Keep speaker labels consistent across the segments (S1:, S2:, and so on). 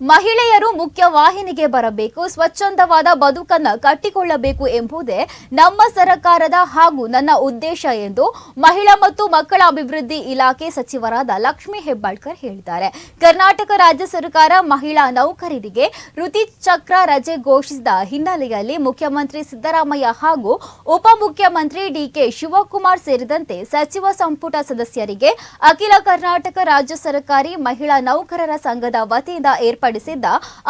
S1: ಮಹಿಳೆಯರು ಮುಖ್ಯ ವಾಹಿನಿಗೆ ಬರಬೇಕು, ಸ್ವಚ್ಛಂದವಾದ ಬದುಕನ್ನ ಕಟ್ಟಿಕೊಳ್ಳಬೇಕು ಎಂಬುದೇ ನಮ್ಮ ಸರ್ಕಾರದ ಹಾಗೂ ನನ್ನ ಉದ್ದೇಶ ಎಂದು ಮಹಿಳಾ ಮತ್ತು ಮಕ್ಕಳ ಅಭಿವೃದ್ಧಿ ಇಲಾಖೆ ಸಚಿವರಾದ ಲಕ್ಷ್ಮೀ ಹೆಬ್ಬಾಳ್ಕರ್ ಹೇಳಿದ್ದಾರೆ. ಕರ್ನಾಟಕ ರಾಜ್ಯ ಸರ್ಕಾರ ಮಹಿಳಾ ನೌಕರರಿಗೆ ಋತಿ ಚಕ್ರ ರಜೆ ಘೋಷಿಸಿದ ಹಿನ್ನೆಲೆಯಲ್ಲಿ ಮುಖ್ಯಮಂತ್ರಿ ಸಿದ್ದರಾಮಯ್ಯ ಹಾಗೂ ಉಪಮುಖ್ಯಮಂತ್ರಿ ಡಿಕೆ ಶಿವಕುಮಾರ್ ಸೇರಿದಂತೆ ಸಚಿವ ಸಂಪುಟ ಸದಸ್ಯರಿಗೆ ಅಖಿಲ ಕರ್ನಾಟಕ ರಾಜ್ಯ ಸರ್ಕಾರಿ ಮಹಿಳಾ ನೌಕರರ ಸಂಘದ ವತಿಯಿಂದ ಏರ್ಪಡಿಸಿದ್ದ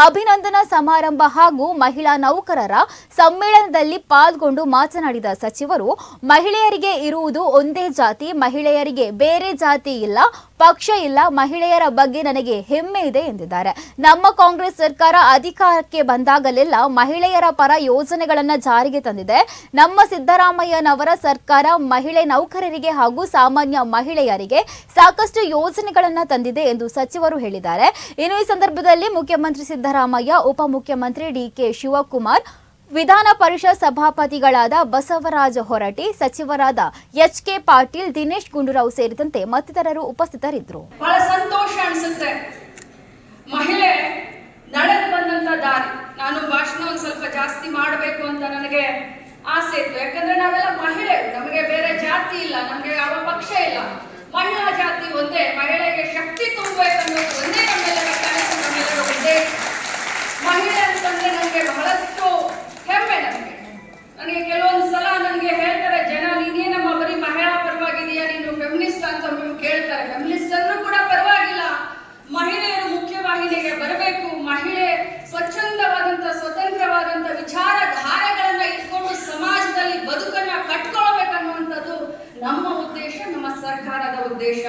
S1: ಅಭಿನಂದನಾ ಸಮಾರಂಭ ಹಾಗೂ ಮಹಿಳಾ ನೌಕರರ ಸಮ್ಮೇಳನದಲ್ಲಿ ಪಾಲ್ಗೊಂಡು ಮಾತನಾಡಿದ ಸಚಿವರು, ಮಹಿಳೆಯರಿಗೆ ಇರುವುದು ಒಂದೇ ಜಾತಿ, ಮಹಿಳೆಯರಿಗೆ ಬೇರೆ ಜಾತಿ ಇಲ್ಲ, ಪಕ್ಷ ಇಲ್ಲ, ಮಹಿಳೆಯರ ಬಗ್ಗೆ ನನಗೆ ಹೆಮ್ಮೆ ಇದೆ ಎಂದಿದ್ದಾರೆ. ನಮ್ಮ ಕಾಂಗ್ರೆಸ್ ಸರ್ಕಾರ ಅಧಿಕಾರಕ್ಕೆ ಬಂದಾಗಲೆಲ್ಲ ಮಹಿಳೆಯರ ಪರ ಯೋಜನೆಗಳನ್ನ ಜಾರಿಗೆ ತಂದಿದೆ. ನಮ್ಮ ಸಿದ್ದರಾಮಯ್ಯನವರ ಸರ್ಕಾರ ಮಹಿಳೆ ನೌಕರರಿಗೆ ಹಾಗೂ ಸಾಮಾನ್ಯ ಮಹಿಳೆಯರಿಗೆ ಸಾಕಷ್ಟು ಯೋಜನೆಗಳನ್ನ ತಂದಿದೆ ಎಂದು ಸಚಿವರು ಹೇಳಿದ್ದಾರೆ. ಇನ್ನು ಈ ಸಂದರ್ಭದಲ್ಲಿ ಸಭೆಯಲ್ಲಿ ಮುಖ್ಯಮಂತ್ರಿ ಸಿದ್ದರಾಮಯ್ಯ, ಉಪಮುಖ್ಯಮಂತ್ರಿ ಡಿಕೆ ಶಿವಕುಮಾರ್, ವಿಧಾನ ಪರಿಷತ್ ಸಭಾಪತಿಗಳಾದ ಬಸವರಾಜ ಹೊರಟಿ ಸಚಿವರಾದ ಎಚ್ ಕೆ ಪಾಟೀಲ್, ದಿನೇಶ್ ಗುಂಡೂರಾವ್ ಸೇರಿದಂತೆ ಮತ್ತಿತರರು ಉಪಸ್ಥಿತರಿದ್ದರು.
S2: ಬಹಳ ಸಂತೋಷ ಅನಿಸುತ್ತೆ. ಮಹಿಳೆ ನಡೆದು ಬಂದಂತ ದಾರಿ. ನಾನು ಭಾಷಣ ಒಂದು ಸ್ವಲ್ಪ ಜಾಸ್ತಿ ಮಾಡಬೇಕು ಅಂತ ನನಗೆ ಆಸೆ ಇತ್ತು. ಯಾಕಂದ್ರೆ ನಾವೆಲ್ಲ ಮಹಿಳೆ, ನಮಗೆ ಬೇರೆ ಜಾತಿ ಇಲ್ಲ, ನಮಗೆ ಯಾವ ಪಕ್ಷ ಇಲ್ಲ. ಮಹಿಳಾ ಜಾತಿ ಒಂದೇ, ಮಹಿಳೆಗೆ ಶಕ್ತಿ ತುಂಬ ಬಗ್ಗೆ ನನಗೆ ಬಹಳಷ್ಟು ಹೆಮ್ಮೆ ನನಗೆ. ನನಗೆ ಕೆಲವೊಂದು ಸಲ ನನಗೆ ಹೇಳ್ತಾರೆ, ಜನ ನೀನೇನಮ್ಮ ಬರೀ ಮಹಿಳಾ ಪರವಾಗಿದೆಯಾ ನೀನು ಫೆಮಿನಿಸ್ಟ್ ಅಂತ ಕೇಳ್ತಾರೆ. ಫೆಮಿನಿಸ್ಟ್ ಕೂಡ ಪರವಾಗಿಲ್ಲ. ಮಹಿಳೆಯರು ಮುಖ್ಯವಾಹಿನಿಗೆ ಬರಬೇಕು. ಮಹಿಳೆ ಸ್ವಚ್ಛಂದವಾದಂತ ಸ್ವತಂತ್ರವಾದಂತ ವಿಚಾರಧಾರೆಗಳನ್ನ ಇಟ್ಕೊಂಡು ಸಮಾಜದಲ್ಲಿ ಬದುಕನ್ನ ಕಟ್ಕೊಳ್ಬೇಕನ್ನುವಂಥದ್ದು ನಮ್ಮ ಉದ್ದೇಶ, ನಮ್ಮ ಸರ್ಕಾರದ ಉದ್ದೇಶ.